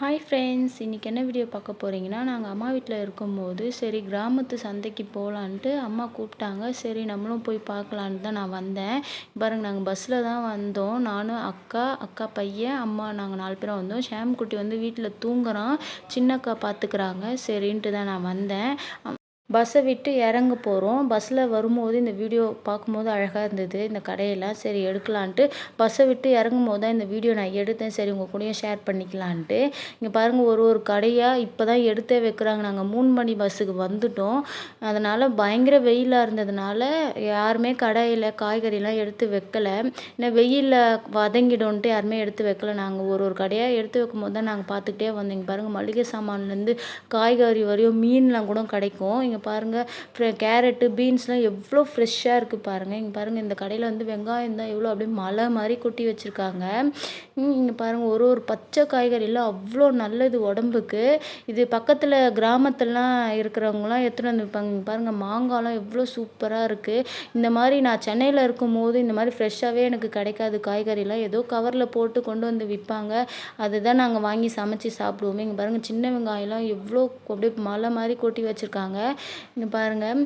Hi friends இன்றைக்கி என்ன video பார்க்க போகிறீங்கன்னா நாங்கள் அம்மா வீட்டில் இருக்கும்போது சரி கிராமத்து சந்தைக்கு போகலான்ட்டு அம்மா கூப்பிட்டாங்க. சரி நம்மளும் போய் பார்க்கலான்ட்டு தான் நான் வந்தேன். பாருங்கள் நாங்கள் பஸ்ஸில் தான் வந்தோம். நானும் அக்கா அக்கா பையன் அம்மா நாங்கள் நாலு பேரும் வந்தோம். ஷாம்குட்டி வந்து வீட்டில் தூங்குறான். சின்னக்கா பார்த்துக்குறாங்க சரின்ட்டு தான் நான் வந்தேன். பஸ்ஸை விட்டு இறங்க போகிறோம் பஸ்ஸில் வரும்போது இந்த வீடியோ பார்க்கும்போது அழகாக இருந்தது. இந்த கடையெல்லாம் சரி எடுக்கலான்ட்டு பஸ்ஸை விட்டு இறங்கும் போது தான் இந்த வீடியோ நான் எடுத்தேன். சரி உங்கள் கூடயும் ஷேர் பண்ணிக்கலான்ட்டு. இங்கே பாருங்கள் ஒரு ஒரு கடையாக இப்போ தான் எடுத்தே வைக்கிறாங்க. நாங்கள் மூணு மணி பஸ்ஸுக்கு வந்துட்டோம். அதனால் பயங்கர வெயிலாக இருந்ததுனால யாருமே கடையில் காய்கறிலாம் எடுத்து வைக்கலை. ஏன்னா வெயிலில் வதங்கிடும்ன்ட்டு யாருமே எடுத்து வைக்கல. நாங்கள் ஒரு ஒரு கடையாக எடுத்து வைக்கும் போது தான் நாங்கள் பார்த்துக்கிட்டே வந்தோம். இங்கே பாருங்கள் மளிகை சாமான்லேருந்து காய்கறி வரையும் மீன்லாம் கூட கிடைக்கும். இங்கே பாருங்கள் கேரட்டு பீன்ஸ்லாம் எவ்வளோ ஃப்ரெஷ்ஷாக இருக்குது பாருங்கள் இங்கே பாருங்கள் இந்த கடையில் வந்து வெங்காயம் தான் எவ்வளோ அப்படியே மலை மாதிரி கொட்டி வச்சுருக்காங்க. இங்கே பாருங்கள் ஒரு ஒரு பச்சை காய்கறிலாம் அவ்வளோ நல்லது உடம்புக்கு. இது பக்கத்தில் கிராமத்துலலாம் இருக்கிறவங்களாம் எடுத்துகிட்டு வந்து விற்பாங்க இங்கே பாருங்கள் மாங்காய்லாம் எவ்வளோ சூப்பராக இருக்குது இந்த மாதிரி நான் சென்னையில் இருக்கும்போது இந்த மாதிரி ஃப்ரெஷ்ஷாகவே எனக்கு கிடைக்காது காய்கறிலாம். ஏதோ கவரில் போட்டு கொண்டு வந்து விற்பாங்க அதுதான் நாங்கள் வாங்கி சமைச்சு சாப்பிடுவோமே. இங்கே பாருங்கள் சின்ன வெங்காயம்லாம் எவ்வளோ அப்படியே மலை மாதிரி கொட்டி வச்சுருக்காங்க. இங்கே பாருங்கள்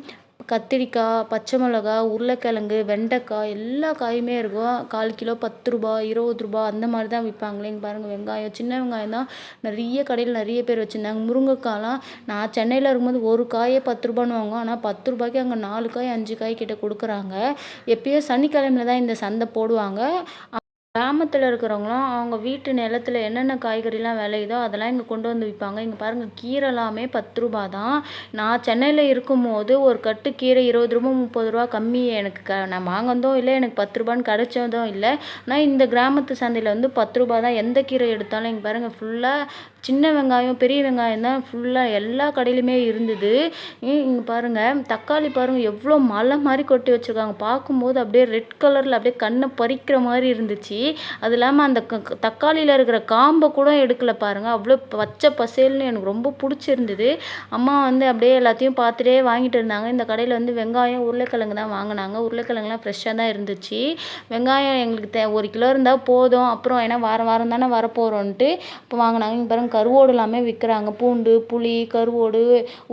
கத்திரிக்காய் பச்சை மிளகா உருளைக்கிழங்கு வெண்டைக்காய் எல்லா காயுமே இருக்கும். கால் கிலோ பத்து ரூபா இருபது ரூபா அந்த மாதிரி தான் விற்பாங்களே இங்கே பாருங்கள் வெங்காயம் சின்ன வெங்காயம் தான் நிறைய கடையில் நிறைய பேர் வச்சுருந்தாங்க. முருங்கைக்காய்லாம் நான் சென்னையில் இருக்கும்போது ஒரு காயே பத்து ரூபான்னு வாங்குவோம். ஆனால் பத்து ரூபாய்க்கு அங்கே நாலு காய் அஞ்சு காய் கிட்ட கொடுக்குறாங்க. எப்பயோ சனிக்கிழமையில தான் இந்த சந்தை போடுவாங்க. கிராமத்தில் இருக்கிறவங்களாம் அவங்க வீட்டு நிலத்துல என்னென்ன காய்கறிலாம் விளையுதோ அதெல்லாம் இங்கே கொண்டு வந்து விற்பாங்க இங்கே பாருங்கள் கீரைலாமே பத்து ரூபா தான் நான் சென்னையில் இருக்கும்போது ஒரு கட்டு கீரை இருபது ரூபா முப்பது ரூபா கம்மி எனக்கு க நான் வாங்கினதும் இல்லை எனக்கு பத்து ரூபான்னு கிடைச்சதும் இல்லை. ஆனால் இந்த கிராமத்து சந்தையில் வந்து பத்து ரூபா தான் எந்த கீரை எடுத்தாலும் இங்கே பாருங்கள் ஃபுல்லாக சின்ன வெங்காயம் பெரிய வெங்காயம் தான் ஃபுல்லாக எல்லா கடையிலுமே இருந்தது. இங்கே பாருங்கள் தக்காளி பாருங்கள் எவ்வளோ மலை மாதிரி கொட்டி வச்சுருக்காங்க. பார்க்கும்போது அப்படியே ரெட் கலரில் அப்படியே கண்ணை பறிக்கிற மாதிரி இருந்துச்சு. அது இல்லாமல் அந்த தக்காளியில் இருக்கிற காம்பை கூட எடுக்கல பாருங்கள் அவ்வளோ பச்சை பசேல்னு எனக்கு ரொம்ப பிடிச்சிருந்தது. அம்மா வந்து அப்படியே எல்லாத்தையும் பார்த்துட்டே வாங்கிட்டு இருந்தாங்க. இந்த கடையில் வந்து வெங்காயம் உருளைக்கிழங்கு தான் வாங்கினாங்க. உருளைக்கிழங்குலாம் ஃப்ரெஷ்ஷாக தான் இருந்துச்சு. வெங்காயம் எங்களுக்கு தே ஒரு கிலோ இருந்தால் போதும். அப்புறம் ஏன்னா வாரம் வாரம் தானே வரப்போகிறோன்ட்டு இப்போ வாங்கினாங்க. இங்கே பாருங்கள் கருவோடு எல்லாமே விற்கிறாங்க. பூண்டு புளி கருவோடு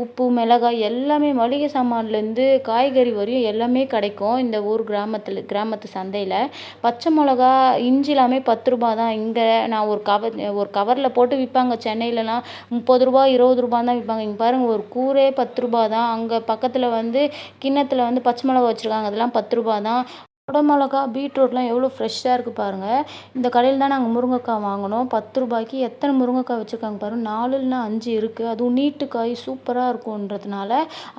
உப்பு மிளகாய் எல்லாமே மளிகை சாமான்லேருந்து காய்கறி வரையும் எல்லாமே கிடைக்கும் இந்த ஊர் கிராமத்தில் கிராமத்து சந்தையில். பச்சை மிளகா இஞ்சி எல்லாமே பத்து ரூபா தான். இங்கே நான் ஒரு கவர் ஒரு கவரில் போட்டு விற்பாங்க. சென்னையிலலாம் முப்பது ரூபா இருபது ரூபான்னு தான் விற்பாங்க. இங்கே பாருங்கள் ஒரு கூரே பத்து ரூபா தான். அங்கே பக்கத்தில் வந்து கிண்ணத்தில் வந்து பச்சை மிளகா வச்சுருக்காங்க. அதெல்லாம் பத்து ரூபா தான். குடமிளகா பீட்ரூட்லாம் எவ்வளோ ஃப்ரெஷ்ஷாக இருக்குது பாருங்கள் இந்த கடையில் தான் நாங்கள் முருங்கைக்காய் வாங்கினோம். பத்து ரூபாய்க்கு எத்தனை முருங்கைக்காய் வச்சுருக்காங்க பாருங்கள் நாலு இல்லைனா அஞ்சு இருக்குது அதுவும் நீட்டு காய் சூப்பராக இருக்குன்றதுனால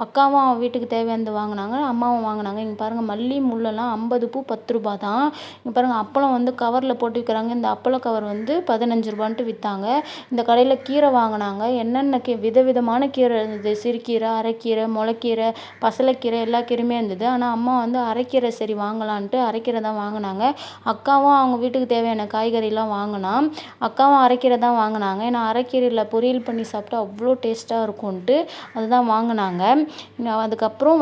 அக்காவும் அவன் வீட்டுக்கு தேவையானது வாங்கினாங்க அம்மாவும் வாங்கினாங்க. இங்கே பாருங்கள் மல்லி முள்ளெல்லாம் ஐம்பது பூ பத்து ரூபா தான். இங்கே பாருங்கள் அப்பளம் வந்து கவரில் போட்டு விற்கிறாங்க. இந்த அப்பள கவர் வந்து பதினஞ்சு ரூபான்ட்டு விற்றாங்க இந்த கடையில் கீரை வாங்கினாங்க. என்னென்ன கீ விதவிதமான கீரை இருந்தது. சிறுகீரை அரைக்கீரை முளைக்கீரை பசலைக்கீரை எல்லா கீரையுமே இருந்தது. ஆனால் அம்மா வந்து அரைக்கீரை சரி வாங்கலாம் வாங்கலான்ட்டு அரைக்கீரை தான் வாங்கினாங்க. அக்காவும் அவங்க வீட்டுக்கு தேவையான காய்கறிலாம் வாங்கினா அக்காவும் அரைக்கீரை தான் வாங்கினாங்க. ஏன்னா அரைக்கீரையில் பொரியல் பண்ணி சாப்பிட்டா அவ்வளோ டேஸ்ட்டாக இருக்கும்ன்ட்டு அதுதான் வாங்கினாங்க. அதுக்கப்புறம்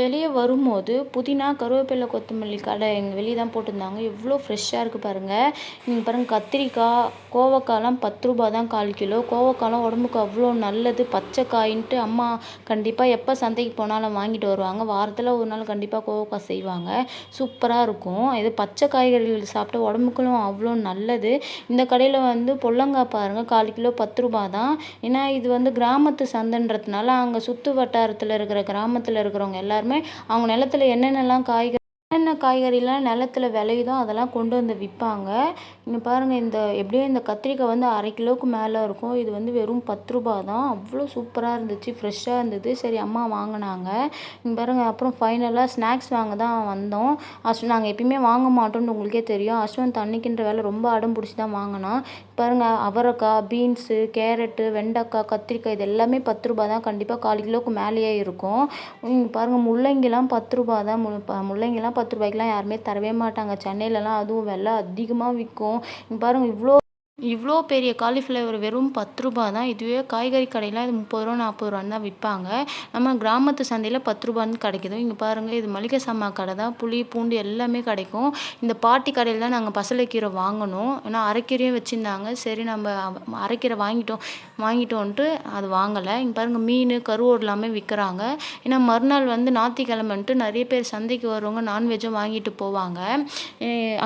வெளியே வரும்போது புதினா கருவேப்பிலை கொத்தமல்லி கடை எங்கள் வெளியே தான் போட்டிருந்தாங்க. எவ்வளோ ஃப்ரெஷ்ஷாக இருக்குது பாருங்கள் இங்கே பாருங்கள் கத்திரிக்காய் கோவக்காய்லாம் பத்து ரூபா தான் கால் கிலோ. கோவக்காய்லாம் உடம்புக்கு அவ்வளோ நல்லது. பச்சை காயின்ட்டு அம்மா கண்டிப்பாக எப்போ சந்தைக்கு போனாலும் வாங்கிட்டு வருவாங்க. வாரத்தில் ஒரு நாள் கண்டிப்பாக கோவக்காய் செய்வாங்க. சூப்பராக இருக்கும். இது பச்சை காய்கறிகள் சாப்பிட்டா உடம்புக்கும் அவ்வளோ நல்லது. இந்த கடையில் வந்து பொல்லங்காய் பாருங்கள் கால் கிலோ பத்து ரூபா தான். ஏன்னா இது வந்து கிராமத்து சந்தைன்றதுனால அங்கே சுற்று வட்டாரத்தில் இருக்கிற கிராமத்தில் இருக்கிறவங்க எல்லோரும் எல்லாருமே அவங்க நிலத்துல என்னென்னலாம் காய்கறி என்னென்ன காய்கறிலாம் நிலத்துல விளையுதோ அதெல்லாம் கொண்டு வந்து விற்பாங்க இங்கே பாருங்கள் இந்த எப்படியும் இந்த கத்திரிக்காய் வந்து அரை கிலோவுக்கு மேலே இருக்கும். இது வந்து வெறும் பத்து ரூபா தான். அவ்வளோ சூப்பராக இருந்துச்சு ஃப்ரெஷ்ஷாக இருந்தது. சரி அம்மா வாங்கினாங்க. இங்கே பாருங்கள் அப்புறம் ஃபைனலாக ஸ்நாக்ஸ் வாங்க தான் வந்தோம். அஸ் நாங்கள் எப்பயுமே வாங்க மாட்டோம்னு உங்களுக்கே தெரியும். அஸ்வந்த் தண்ணிக்கின்ற வேலை ரொம்ப அடம் பிடிச்சி தான் வாங்கினோம் பாருங்கள் அவரைக்காய் பீன்ஸு கேரட்டு வெண்டைக்காய் கத்திரிக்காய் இது எல்லாமே பத்து ரூபா தான். கண்டிப்பாக கால் கிலோவுக்கு மேலேயே இருக்கும். பாருங்கள் முள்ளங்கிலாம் பத்து ரூபா தான். முள்ளங்கிலாம் பத்து ரூபாய்க்குலாம் யாருமே தரவே மாட்டாங்க. சென்னையிலலாம் அதுவும் விலை அதிகமாக விற்கும். இங்கே பாருங்கள் இவ்வளோ இவ்வளோ பெரிய காலிஃப்ளவர் வெறும் பத்து ரூபா தான். இதுவே காய்கறி கடையில் இது முப்பது ரூபா நாற்பது ரூபான்னு தான் விற்பாங்க. நம்ம கிராமத்து சந்தையில் பத்து ரூபான்னு கிடைக்கிது. இங்கே பாருங்கள் இது மளிகை சாமான் கடை தான். புளி பூண்டு எல்லாமே கிடைக்கும். இந்த பாட்டி கடையில் தான் நாங்கள் பசலைக்கீரை வாங்கினோம் ஏன்னா அரைக்கீரையும் வச்சுருந்தாங்க. சரி நம்ம அரைக்கீரை வாங்கிட்டோம் வாங்கிட்டோன்ட்டு அது வாங்கலை. இங்கே பாருங்கள் மீன் கருவோடு எல்லாமே விற்கிறாங்க. ஏன்னா மறுநாள் வந்து ஞாயிற்றுக்கிழமைன்ட்டு நிறைய பேர் சந்தைக்கு வருவாங்க நான்வெஜ்ஜும் வாங்கிட்டு போவாங்க.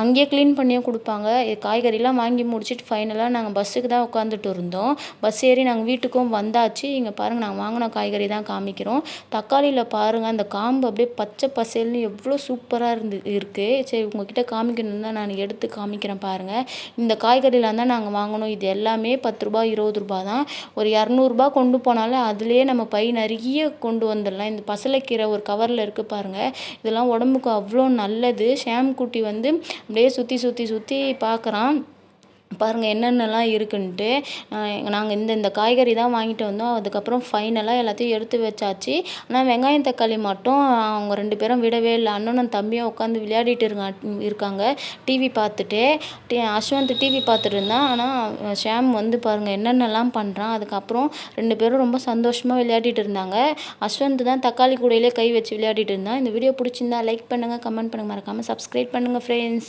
அங்கேயே க்ளீன் பண்ணியும் கொடுப்பாங்க. இது காய்கறிலாம் வாங்கி முடிச்சுட்டு ஃபைனலாக நாங்கள் பஸ்ஸுக்கு தான் உட்காந்துட்டு இருந்தோம். பஸ் ஏறி நாங்கள் வீட்டுக்கும் வந்தாச்சு. இங்கே பாருங்கள் நாங்கள் வாங்கின காய்கறி தான் காமிக்கிறோம். தக்காளியில் பாருங்கள் அந்த காம்பு அப்படியே பச்சை பசேல்னு எவ்வளோ சூப்பராக இருந்து இருக்குது சரி உங்ககிட்ட காமிக்கணும்னு தான் நான் எடுத்து காமிக்கிறேன் பாருங்கள் இந்த காய்கறிலாம் தான் நாங்கள் வாங்கினோம் இது எல்லாமே பத்து ரூபா இருபது ரூபா தான். ஒரு இரநூறுபா கொண்டு போனாலும் அதுலேயே நம்ம பை நிறைய கொண்டு வந்துடலாம். இந்த பசலைக்கீரை ஒரு கவரில் இருக்குது பாருங்கள் இதெல்லாம் உடம்புக்கு அவ்வளோ நல்லது. ஷாம் குட்டி வந்து அப்படியே சுற்றி சுற்றி சுற்றி பார்க்குறான். பாருங்கள் என்னென்னலாம் இருக்குன்ட்டு நாங்கள் இந்த இந்த காய்கறி தான் வாங்கிட்டு வந்தோம். அதுக்கப்புறம் ஃபைனலாக எல்லாத்தையும் எடுத்து வச்சாச்சு. ஆனால் வெங்காயம் தக்காளி மட்டும் அவங்க ரெண்டு பேரும் விடவே இல்லை. அண்ணனும் தம்பியும் உட்காந்து விளையாடிட்டு இருங்க இருக்காங்க. டிவி பார்த்துட்டு டி அஸ்வந்த் டிவி பார்த்துட்டு இருந்தான். ஆனால் ஷாம் வந்து பாருங்கள் என்னென்னலாம் பண்ணுறான் அதுக்கப்புறம் ரெண்டு பேரும் ரொம்ப சந்தோஷமாக விளையாடிட்டு இருந்தாங்க. அஸ்வந்த் தான் தக்காளி கூடையிலே கை வச்சு விளையாடிட்டு இருந்தான். இந்த வீடியோ பிடிச்சிருந்தா லைக் பண்ணுங்கள் கமெண்ட் பண்ணுங்கள் மறக்காமல் சப்ஸ்கிரைப் பண்ணுங்கள் ஃப்ரெண்ட்ஸ்